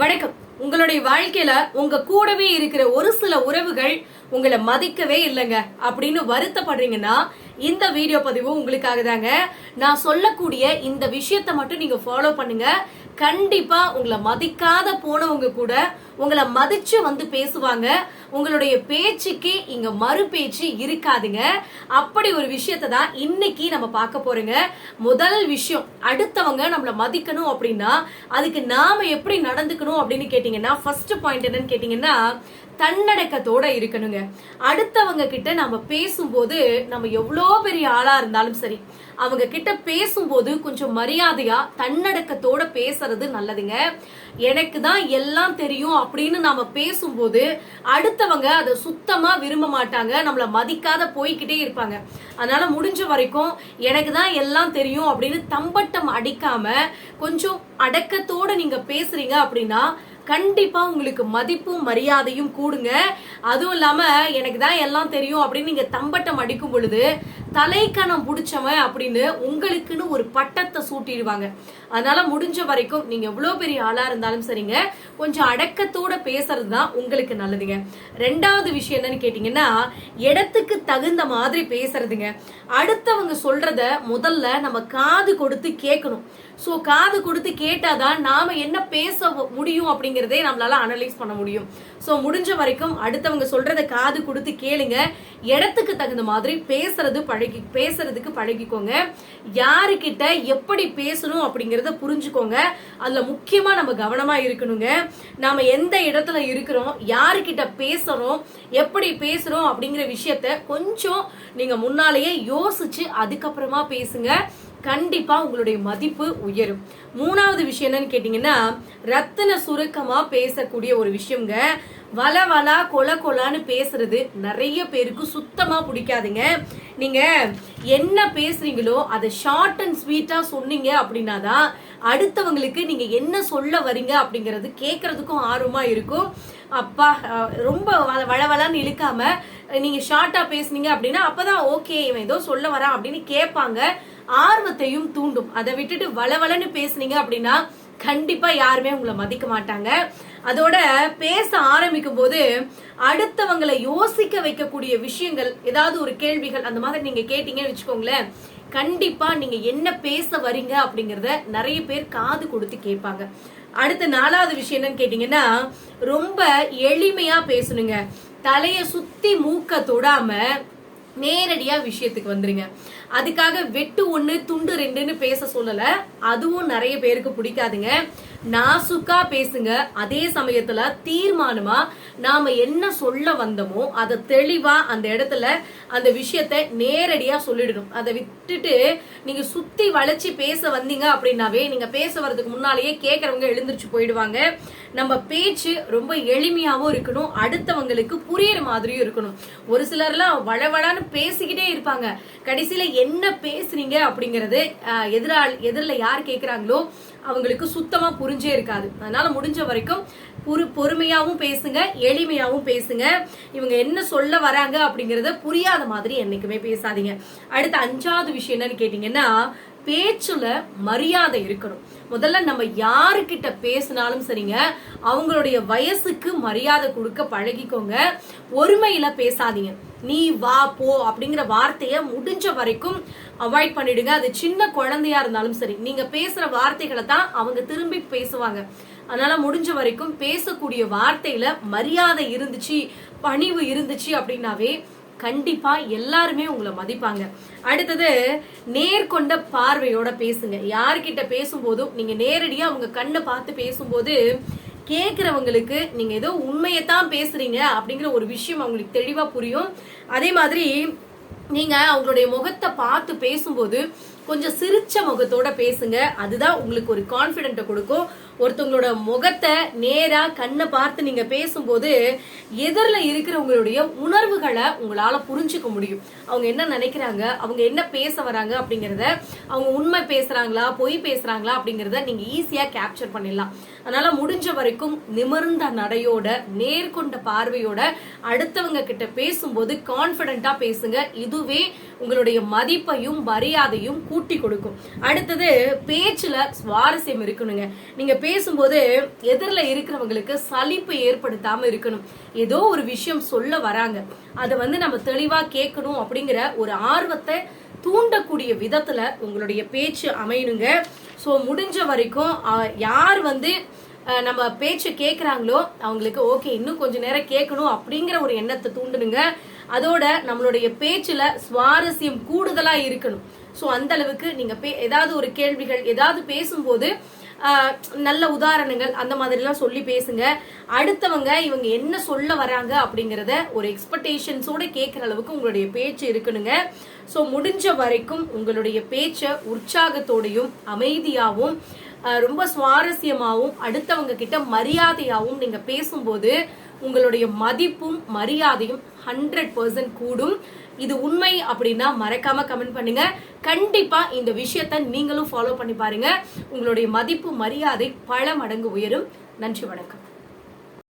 வணக்கம். உங்களுடைய வாழ்க்கையில உங்க கூடவே இருக்கிற ஒரு சில உறவுகள் உங்களை மதிக்கவே இல்லைங்க. அப்படின்னு வருத்தப்படுறீங்கன்னா இந்த வீடியோ பதிவு உங்களுக்காக தாங்க. நான் சொல்லக்கூடிய இந்த விஷயத்தை மட்டும் நீங்க ஃபாலோ பண்ணுங்க. கண்டிப்பா உங்களை மதிக்காத போனவங்க கூட உங்களை மதிச்சு வந்து பேசுவாங்க. உங்களுடைய பேச்சுக்கே இங்க மறு பேச்சு இருக்காதுங்க. அப்படி ஒரு விஷயத்தை தான் இன்னைக்கு நம்ம பார்க்க போறோங்க. முதல் விஷயம் அடுத்தவங்க நம்மள மதிக்கணும் அப்படின்னா அதுக்கு நாம எப்படி நடந்துக்கணும் அப்படின்னு கேட்டீங்கன்னா ஃபர்ஸ்ட் பாயிண்ட் என்னன்னு கேட்டீங்கன்னா தன்னடக்கத்தோட இருக்கணுங்க. அடுத்தவங்க கிட்ட நம்ம பேசும்போது நம்ம எவ்வளோ பெரிய ஆளா இருந்தாலும் சரி அவங்க கிட்ட பேசும்போது கொஞ்சம் மரியாதையா தன்னடக்கத்தோட பேசுறது நல்லதுங்க. எனக்கு தான் எல்லாம் தெரியும் அப்படின்னு நாம பேசும்போது அடுத்தவங்க அதை சுத்தமா விரும்ப மாட்டாங்க நம்மள மதிக்காத போய்கிட்டே இருப்பாங்க. அதனால முடிஞ்ச வரைக்கும் எனக்கு தான் எல்லாம் தெரியும் அப்படின்னு தம்பட்டம் அடிக்காம கொஞ்சம் அடக்கத்தோட நீங்க பேசுறீங்க அப்படின்னா கண்டிப்பா உங்களுக்கு மதிப்பும் மரியாதையும் கூடுங்க. அதுவும் இல்லாம எனக்கு தான் எல்லாம் தெரியும் அப்படின்னு நீங்க தம்பட்டம் அடிக்கும் பொழுது தலைக்கணம் பிடிச்சவன் அப்படின்னு உங்களுக்குன்னு ஒரு பட்டத்தை சூட்டிடுவாங்க. அதனால முடிஞ்ச வரைக்கும் நீங்க எவ்வளவு பெரிய ஆளா இருந்தாலும் சரிங்க. கொஞ்சம் அடக்கத்தோட பேசுறது தான் உங்களுக்கு நல்லதுங்க. ரெண்டாவது விஷயம் என்னன்னு கேட்டீங்கன்னா இடத்துக்கு தகுந்த மாதிரி பேசுறதுங்க. அடுத்தவங்க சொல்றத முதல்ல நம்ம காது கொடுத்து கேட்கணும். ஸோ காது கொடுத்து கேட்டாதான் நாம என்ன பேச முடியும் அப்படிங்கிறதே நம்மளால அனலைஸ் பண்ண முடியும். ஸோ முடிஞ்ச வரைக்கும் அடுத்தவங்க சொல்றத காது கொடுத்து கேளுங்க. இடத்துக்கு தகுந்த மாதிரி பேசுறது பழகி பேசுறதுக்கு பழகிக்கோங்க. யாருக்கிட்ட எப்படி பேசணும் அப்படிங்கிறத புரிஞ்சுக்கோங்க. அதுல முக்கியமா நம்ம கவனமா இருக்கணுங்க. நாம எந்த இடத்துல இருக்கிறோம் யாருக்கிட்ட பேசுறோம் எப்படி பேசுறோம் அப்படிங்கிற விஷயத்த கொஞ்சம் நீங்க முன்னாலேயே யோசிச்சு அதுக்கப்புறமா பேசுங்க. கண்டிப்பா உங்களுடைய மதிப்பு உயரும். மூணாவது விஷயம் என்னன்னு கேட்டீங்கன்னா ரத்தன சுருக்கமா பேசக்கூடிய ஒரு விஷயங்க வள வளா கொல கொலான்னு பேசுறது நிறைய பேருக்கு சுத்தமா பிடிக்காதுங்க. நீங்க என்ன பேசுறீங்களோ அதை ஷார்ட் அண்ட் ஸ்வீட்டா சொன்னீங்க அப்படின்னா தான் அடுத்தவங்களுக்கு நீங்க என்ன சொல்ல வரீங்க அப்படிங்கறது கேட்கறதுக்கும் ஆர்வமா இருக்கும். அப்பா ரொம்ப வள- வளவளான்னு இழுக்காம நீங்க ஷார்ட்டா பேசுனீங்க அப்படின்னா அப்பதான் ஓகே இவன் ஏதோ சொல்ல வரான் அப்படின்னு கேட்பாங்க. ஆர்வத்தையும் தூண்டும். அதை விட்டுட்டு வளவளன்னு பேசுனீங்க அப்படின்னா கண்டிப்பா யாருமே உங்களை மதிக்க மாட்டாங்க. அதோட பேச ஆரம்பிக்கும் போது அடுத்தவங்களை யோசிக்க வைக்கக்கூடிய விஷயங்கள் ஏதாவது ஒரு கேள்விகள் அந்த மாதிரி நீங்க கேட்டீங்கன்னு வச்சுக்கோங்களேன் கண்டிப்பா நீங்க என்ன பேச வரீங்க அப்படிங்கறத நிறைய பேர் காது கொடுத்து கேட்பாங்க. அடுத்த நாலாவது விஷயம் என்னன்னு கேட்டீங்கன்னா ரொம்ப எளிமையா பேசணுங்க. தலைய சுத்தி மூக்க தொடாம நேரடியா விஷயத்துக்கு வந்துருங்க. அதுக்காக வெட்டு ஒன்று துண்டு ரெண்டுன்னு பேச சொல்லலை. அதுவும் நிறைய பேருக்கு பிடிக்காதுங்க. நாசுக்கா பேசுங்க அதே சமயத்துல தீர்மானமா நாம என்ன சொல்ல வந்தோமோ அதை தெளிவா அந்த இடத்துல அந்த விஷயத்த நேரடியா சொல்லிடணும். அதை விட்டுட்டு நீங்க சுத்தி வளைச்சு பேச வந்தீங்க அப்படின்னாவே நீங்க பேச வர்றதுக்கு முன்னாலேயே கேட்கறவங்க எழுந்திருச்சு போயிடுவாங்க. நம்ம பேச்சு ரொம்ப எளிமையாவும் இருக்கணும் அடுத்தவங்களுக்கு புரியுற மாதிரியும் இருக்கணும். ஒரு சிலர்லாம் வளவளான்னு பேசிக்கிட்டே இருப்பாங்க. கடைசியில என்ன பேசுறீங்க அப்படிங்கறது எதிரால் எதிரில் யார் கேக்குறாங்களோ அவங்களுக்கு சுத்தமாக புரிஞ்சே இருக்காது. அதனால் முடிஞ்ச வரைக்கும் புரு பொறுமையாகவும் பேசுங்க எளிமையாகவும் பேசுங்க. இவங்க என்ன சொல்ல வராங்க அப்படிங்கிறத புரியாத மாதிரி என்றைக்குமே பேசாதீங்க. அடுத்த அஞ்சாவது விஷயம் என்னன்னு கேட்டிங்கன்னா பேச்சுல மரியாதை இருக்கணும். முதல்ல நம்ம யாருக்கிட்ட பேசினாலும் சரிங்க அவங்களுடைய வயசுக்கு மரியாதை கொடுக்க பழகிக்கோங்க. ஒருமையில பேசாதீங்க. நீ வா போ அப்படிங்கிற வார்த்தைய முடிஞ்ச வரைக்கும் அவாய்ட் பண்ணிடுங்க. அது சின்ன குழந்தையா இருந்தாலும் சரி. நீங்க பேசுற வார்த்தைகளை தான் அவங்க திரும்பி பேசுவாங்க. அதனால முடிஞ்ச வரைக்கும் பேசக்கூடிய வார்த்தையில மரியாதை இருந்துச்சு பணிவு இருந்துச்சு அப்படின்னாவே கண்டிப்பா எல்லாருமே உங்களை மதிப்பாங்க. அடுத்தது நேர்கொண்ட பார்வையோட பேசுங்க. யார்கிட்ட பேசும்போதும் நீங்க நேரடியா அவங்க கண்ணை பார்த்து பேசும்போது கேட்குறவங்களுக்கு நீங்க ஏதோ உண்மையை தான் பேசுறீங்க அப்படிங்கிற ஒரு விஷயம் அவங்களுக்கு தெளிவா புரியும். அதே மாதிரி நீங்க அவங்களுடைய முகத்தை பார்த்து பேசும்போது கொஞ்சம் சிரிச்ச முகத்தோட பேசுங்க. அதுதான் உங்களுக்கு ஒரு கான்பிடென்ட்டை கொடுக்கும். ஒருத்தவங்களோட முகத்தை நேரா கண்ணை பார்த்து நீங்க பேசும்போது எதிரில் இருக்கிறவங்களுடைய உணர்வுகளை உங்களால புரிஞ்சுக்க முடியும். அவங்க என்ன நினைக்கிறாங்க? அவங்க என்ன பேச வராங்க அப்படிங்கறத அவங்க உண்மை பேசுறாங்களா? பொய் பேசுறாங்களா அப்படிங்கறத நீங்க ஈஸியா கேப்சர் பண்ணிடலாம். அதனால முடிஞ்ச வரைக்கும் நிமிர்ந்த நடையோட நேர்கொண்ட பார்வையோட அடுத்தவங்க கிட்ட பேசும்போது கான்பிடண்டா பேசுங்க. அதுவே உங்களுடைய மதிப்பையும் மரியாதையும் கூட்டி கொடுக்கும். அடுத்தது பேச்சுல சுவாரஸ்யம் இருக்கணுங்க. நீங்க பேசும்போது எதிரில் இருக்கிறவங்களுக்கு சலிப்பு ஏற்படுத்தாம இருக்கணும். ஏதோ ஒரு விஷயம் சொல்ல வராங்க. அதை வந்து நம்ம தெளிவா கேட்கணும் அப்படிங்கிற ஒரு ஆர்வத்தை தூண்டக்கூடிய விதத்துல உங்களுடைய பேச்சு அமையணுங்க. ஸோ முடிஞ்ச வரைக்கும் யார் வந்து நம்ம பேச்சு கேட்குறாங்களோ அவங்களுக்கு ஓகே இன்னும் கொஞ்ச நேரம் கேட்கணும் அப்படிங்கிற ஒரு எண்ணத்தை தூண்டணுங்க அதோட நம்மளுடைய பேச்சுல சுவாரஸ்யம் கூடுதலா இருக்கணும். ஸோ அந்த அளவுக்கு நீங்க பே- ஏதாவது ஒரு கேள்விகள் ஏதாவது பேசும்போது நல்ல உதாரணங்கள் அந்த மாதிரிலாம் சொல்லி பேசுங்க. அடுத்தவங்க இவங்க என்ன சொல்ல வராங்க அப்படிங்கிறத ஒரு எக்ஸ்பெக்டேஷன்ஸோட கேட்குற அளவுக்கு உங்களுடைய பேச்சு இருக்கணுங்க. ஸோ முடிஞ்ச வரைக்கும் உங்களுடைய பேச்சை உற்சாகத்தோடையும் அமைதியாகவும் ரொம்ப சுவாரஸ்யமாகவும் அடுத்தவங்க கிட்ட மரியாதையாகவும் நீங்கள் பேசும்போது உங்களுடைய மதிப்பும் மரியாதையும் ஹண்ட்ரட் பர்சன்ட் கூடும். இது உண்மை அப்படின்னா மறக்காம கமெண்ட் பண்ணுங்க. கண்டிப்பா இந்த விஷயத்த நீங்களும் ஃபாலோ பண்ணி பாருங்க. உங்களுடைய மதிப்பு மரியாதை பல மடங்கு உயரும். நன்றி வணக்கம்.